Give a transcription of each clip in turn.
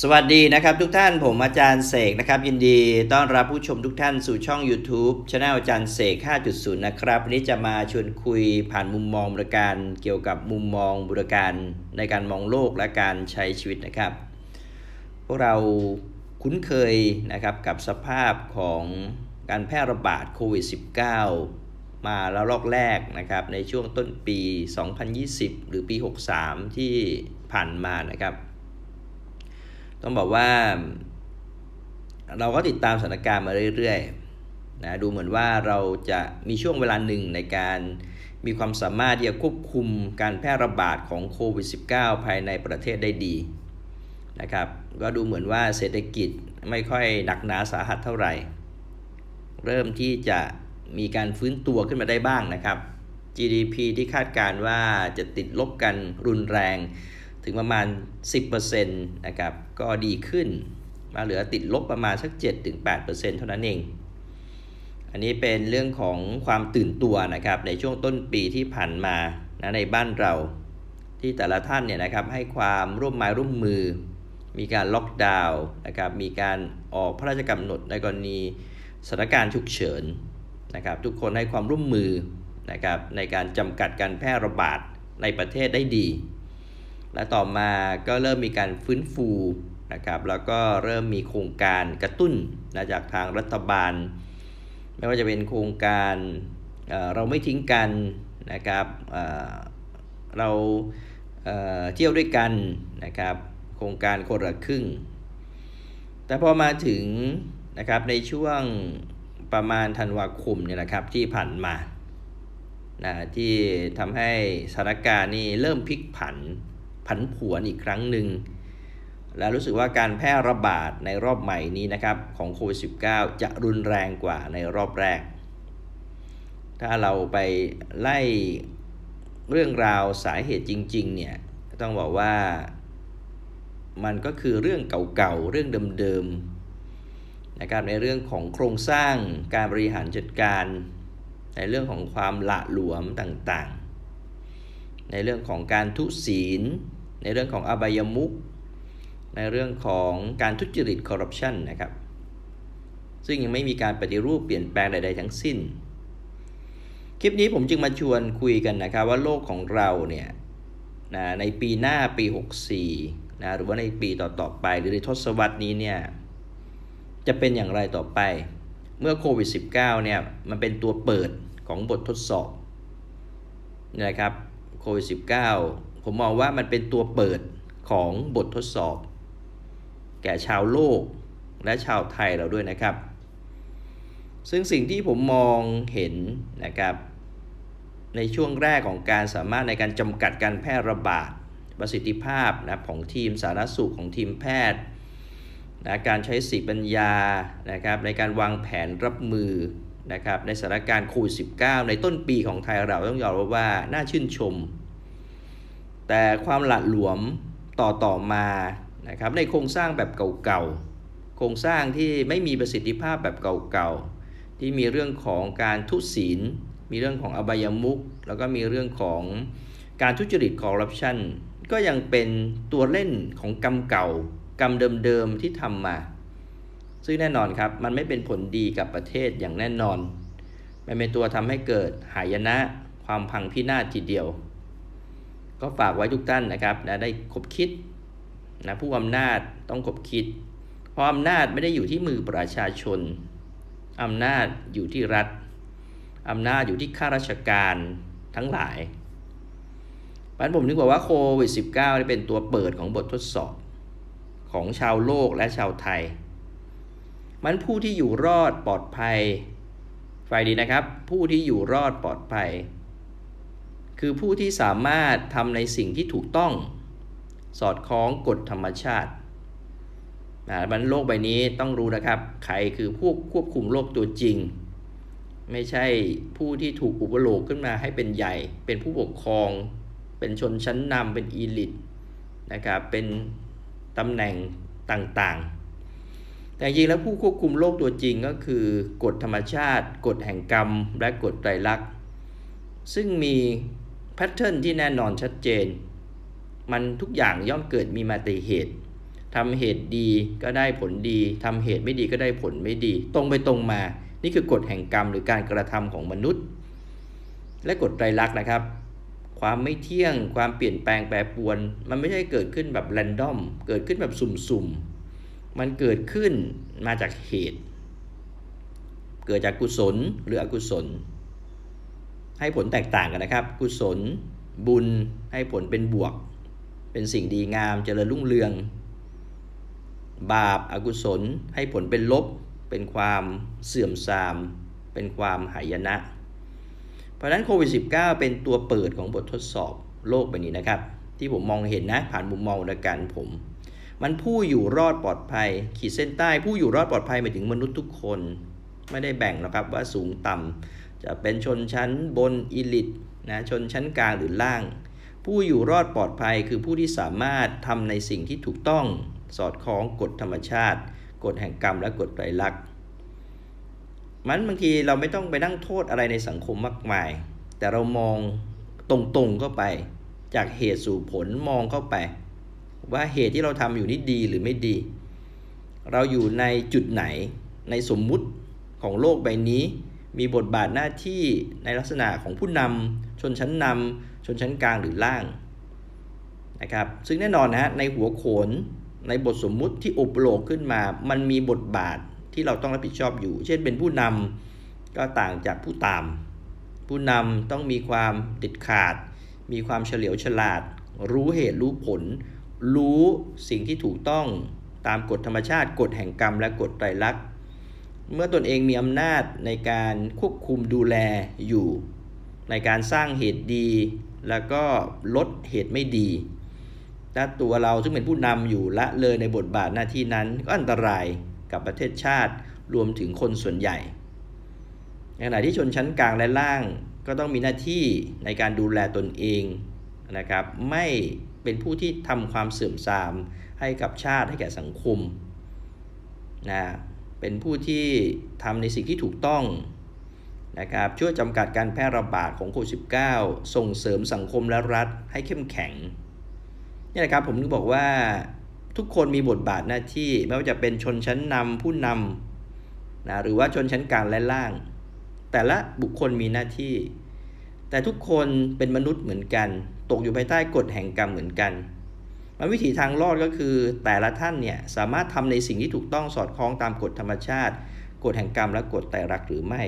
สวัสดีนะครับทุกท่านผมอาจารย์เสกนะครับยินดีต้อนรับผู้ชมทุกท่านสู่ช่อง YouTube Channel อาจารย์เสก 5.0 นะครับวันนี้จะมาชวนคุยผ่านมุมมองบริการ เกี่ยวกับมุมมองบริการในการมองโลกและการใช้ชีวิตนะครับ พวกเราคุ้นเคยนะครับกับสภาพของการแพร่ระบาดโควิด -19 มาแล้วลอกแรกนะครับในช่วงต้นปี 2020 หรือปี 63 ที่ผ่านมานะครับ ต้องบอกว่า เราก็ติดตามสถานการณ์มาเรื่อยๆนะดูเหมือนว่าเราจะมีช่วงเวลาหนึ่งในการมีความสามารถที่จะควบคุมการแพร่ระบาดของโควิด -19 ภายในประเทศได้ดีนะครับก็ดูเหมือนว่าเศรษฐกิจไม่ค่อยหนักหนาสาหัสเท่าไหร่ เริ่มที่จะมีการฟื้นตัวขึ้นมาได้บ้างนะครับ GDP ที่คาดการว่าจะติดลบกันรุนแรง ถึงประมาณ 10%นะครับ ก็ดีขึ้น มาเหลือติดลบประมาณสัก 7-8%เท่านั้นเอง อันนี้เป็นเรื่องของความตื่นตัวนะครับในช่วงต้นปีที่ผ่านมานะในบ้านเรา ที่แต่ละท่านเนี่ยนะครับให้ความร่วมไม้ร่วมมือ มีการล็อกดาวน์นะครับ มีการออกพระราชกำหนดในกรณีสถานการณ์ฉุกเฉินนะครับ ทุกคนให้ความร่วมมือนะครับในการจำกัดการแพร่ระบาดในประเทศได้ดี และต่อมาก็เริ่มมีการฟื้นฟูนะครับแล้วก็เริ่มมีโครงการกระตุ้นนะจากทางรัฐบาล ไม่ว่าจะเป็นโครงการเเราไม่ทิ้งกันนะครับเเราเเที่ยวด้วยกันนะครับโครงการคนละครึ่ง แต่พอมาถึงนะครับในช่วงประมาณธันวาคมเนี่ยนะครับที่ผ่านมานะที่ทำให้สถานการณ์นี่เริ่มพลิกผัน ผันผวนอีกครั้งหนึ่ง และรู้สึกว่าการแพร่ระบาดในรอบใหม่นี้นะครับของโควิด -19 จะรุนแรงกว่าในรอบแรก ถ้าเราไปไล่เรื่องราวสาเหตุจริงๆเนี่ยต้องบอกว่ามันก็คือเรื่องเก่าๆ เรื่องเดิมๆนะครับในเรื่องของโครงสร้างการบริหารจัดการ ในเรื่องของความละหลวมต่างๆ ในเรื่องของการทุศีล ในเรื่องของอบายมุกในเรื่องของการทุจริตคอร์รัปชันนะครับ ซึ่งยังไม่มีการปฏิรูปเปลี่ยนแปลงใด ๆ ทั้งสิ้น คลิปนี้ผมจึงมาชวนคุยกันนะครับว่าโลกของเราเนี่ยนะในปีหน้าปี 64นะหรือว่าในปีต่อๆไป หรือในทศวรรษนี้เนี่ยจะเป็นอย่างไรต่อไป เมื่อโควิด -19 เนี่ยมันเป็นตัวเปิดของบททดสอบนะครับโควิด -19 ผมมองว่ามันเป็นตัวเปิดของบททดสอบ แก่ชาวโลกและชาวไทยเราด้วยนะครับ ซึ่งสิ่งที่ผมมองเห็นนะครับ ในช่วงแรกของการสามารถในการจำกัดการแพร่ระบาด ประสิทธิภาพนะของทีมสาธารณสุขของทีมแพทย์นะการใช้สีปัญญานะครับในการวางแผนรับมือนะครับในสถานการณ์โควิด -19 ในต้นปีของไทยเราต้องยอมรับว่าน่าชื่นชม แต่ความหละหลวมต่อต่อมานะครับในโครงสร้างแบบเก่าๆ โครงสร้างที่ไม่มีประสิทธิภาพแบบเก่าๆ ที่มีเรื่องของการทุศีล มีเรื่องของอบายมุกแล้วก็มีเรื่องของการทุจริตคอร์รัปชันก็ยังเป็นตัวเล่นของกรรมเก่ากรรมเดิมๆที่ทำมา ซึ่งแน่นอนครับ มันไม่เป็นผลดีกับประเทศอย่างแน่นอน มันเป็นตัวทำให้เกิดหายนะความพังพินาศทีเดียว ก็ฝากไว้ทุกท่านนะครับนะได้คบคิดนะผู้อำนาจต้องคบคิด เพราะอำนาจไม่ได้อยู่ที่มือประชาชนอำนาจอยู่ที่รัฐอำนาจอยู่ที่ข้าราชการทั้งหลายเพราะผมนึกว่าว่าโควิด -19 เป็นตัวเปิดของบททดสอบของชาวโลกและชาวไทย มันผู้ที่อยู่รอดปลอดภัยไฟดีนะครับ ผู้ที่อยู่รอดปลอดภัย คือผู้ที่สามารถทำในสิ่งที่ถูกต้อง สอดคล้องกฎธรรมชาตินะมันโลกใบนี้ต้องรู้นะครับ ใครคือผู้ควบคุมโลกตัวจริง ไม่ใช่ผู้ที่ถูกอุปโลกขึ้นมาให้เป็นใหญ่ เป็นผู้ปกครอง เป็นชนชั้นนำเป็นอีลิตนะครับ เป็นตำแหน่งต่างๆ แต่จริงแล้วผู้ควบคุมโลกตัวจริงก็คือกฎธรรมชาติ กฎแห่งกรรม และกฎไตรลักษณ์ ซึ่งมี แพทเทิร์นที่แน่นอนชัดเจน มันทุกอย่างย่อมเกิดมีมาแต่เหตุทำเหตุดีก็ได้ผลดีทำเหตุไม่ดีก็ได้ผลไม่ดี ตรงไปตรงมา นี่คือกฎแห่งกรรมหรือการกระทำของมนุษย์ และกฎไตรลักษณ์นะครับ ความไม่เที่ยง ความเปลี่ยนแปลงแปรปรวน มันไม่ใช่เกิดขึ้นแบบแรนดอม เกิดขึ้นแบบสุ่มๆ มันเกิดขึ้นมาจากเหตุ เกิดจากกุศลหรืออกุศล ให้ผลแตกต่างกันนะครับ กุศลบุญให้ผลเป็นบวก เป็นสิ่งดีงามเจริญรุ่งเรือง บาปอากุศลให้ผลเป็นลบ เป็นความเสื่อมทราม เป็นความหายนะ เพราะนั้นโควิด -19 เป็นตัวเปิดของบททดสอบโลกใบนี้นะครับ ที่ผมมองเห็นนะผ่านมุมมองและการผม มันผู้อยู่รอดปลอดภัย ขีดเส้นใต้ผู้อยู่รอดปลอดภัยหมายถึงมนุษย์ทุกคน ไม่ได้แบ่งหรอกครับว่าสูงต่ำ จะเป็นชนชั้นบนอีลิตนะชนชั้นกลางหรือล่าง ผู้อยู่รอดปลอดภัยคือผู้ที่สามารถทำในสิ่งที่ถูกต้องสอดคล้องกฎธรรมชาติ กฎแห่งกรรมและกฎไตรลักษณ์มันบางทีเราไม่ต้องไปนั่งโทษอะไรในสังคมมากมาย แต่เรามองตรงๆเข้าไป จากเหตุสู่ผลมองเข้าไป ว่าเหตุที่เราทำอยู่นี่ดีหรือไม่ดี เราอยู่ในจุดไหนในสมมุติของโลกใบนี้ มีบทบาทหน้าที่ในลักษณะของผู้นำชนชั้นนำชนชั้นกลางหรือล่างนะครับซึ่งแน่นอนนะฮะในหัวโขนในบทสมมุติที่อุปโลกขึ้นมา มันมีบทบาทที่เราต้องรับผิดชอบอยู่ เช่นเป็นผู้นำก็ต่างจากผู้ตาม ผู้นำต้องมีความติดขาด มีความเฉลียวฉลาด รู้เหตุรู้ผล รู้สิ่งที่ถูกต้องตามกฎธรรมชาติ กฎแห่งกรรมและกฎไตรลักษณ์ เมื่อตนเองมีอำนาจในการควบคุมดูแลอยู่ ในการสร้างเหตุดี แล้วก็ลดเหตุไม่ดีถ้าตัวเราซึ่งเป็นผู้นำอยู่ละเลยในบทบาทหน้าที่นั้นก็อันตรายกับประเทศชาติรวมถึงคนส่วนใหญ่ ในขณะที่ชนชั้นกลางและล่างก็ต้องมีหน้าที่ในการดูแลตนเองนะครับ ไม่เป็นผู้ที่ทำความเสื่อมทรามให้กับชาติให้แก่สังคมนะ เป็นผู้ที่ทำในสิ่งที่ถูกต้องนะครับช่วยจำกัดการแพร่ระบาดของโควิด -19 ส่งเสริมสังคมและรัฐให้เข้มแข็งนี่นะครับผมถึงบอกว่าทุกคนมีบทบาทหน้าที่ไม่ว่าจะเป็นชนชั้นนำผู้นำนะหรือว่าชนชั้นกลางและล่าง แต่ละบุคคลมีหน้าที่ แต่ทุกคนเป็นมนุษย์เหมือนกัน ตกอยู่ภายใต้กฎแห่งกรรมเหมือนกัน มันวิถีทางรอดก็คือแต่ละท่านเนี่ยสามารถทำในสิ่งที่ถูกต้องสอดคล้องตามกฎธรรมชาติ กฎแห่งกรรมและกฎไตรลักหรือไม่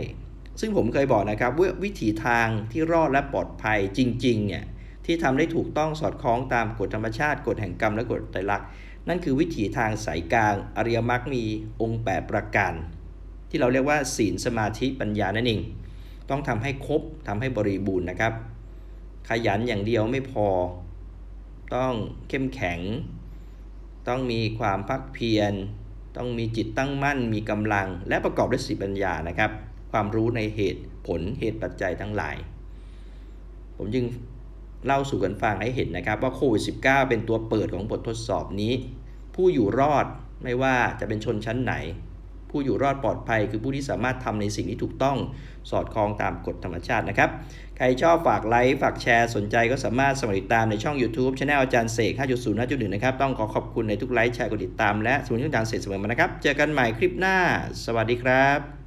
ซึ่งผมเคยบอกนะครับว่าวิถีทางที่รอดและปลอดภัยจริงๆเนี่ยที่ทำได้ถูกต้องสอดคล้องตามกฎธรรมชาติ กฎแห่งกรรมและกฎไตรลัก นั่นคือวิถีทางสายกลาง อริยมรรคมีองค์ 8 ประการ ที่เราเรียกว่า ศีลสมาธิปัญญานั่นเองต้องทำให้ครบทำให้บริบูรณ์นะครับ ขยันอย่างเดียวไม่พอ ต้องเข้มแข็ง ต้องมีความพักเพียร ต้องมีจิตตั้งมั่น มีกำลัง และประกอบด้วยสิปัญญานะครับ ความรู้ในเหตุผลเหตุปัจจัยทั้งหลาย ผมจึงเล่าสู่กันฟังให้เห็นนะครับ ว่าโควิด -19 เป็นตัวเปิดของบททดสอบนี้ ผู้อยู่รอดไม่ว่าจะเป็นชนชั้นไหน ผู้อยู่รอดปลอดภัย คือผู้ที่สามารถทำในสิ่งที่ถูกต้องสอดคล้องตามกฎธรรมชาตินะครับ ใครชอบฝากไลค์ฝากแชร์สนใจก็สามารถสมัครติดตามในช่อง YouTube ช anel อาจารย์เสก 5.0 5.1นะครับ ต้องขอขอบคุณในทุกไลค์แชร์กดติดตามและสมุนอาจารย์เสกเสมอมานะครับ เจอกันใหม่คลิปหน้า สวัสดีครับ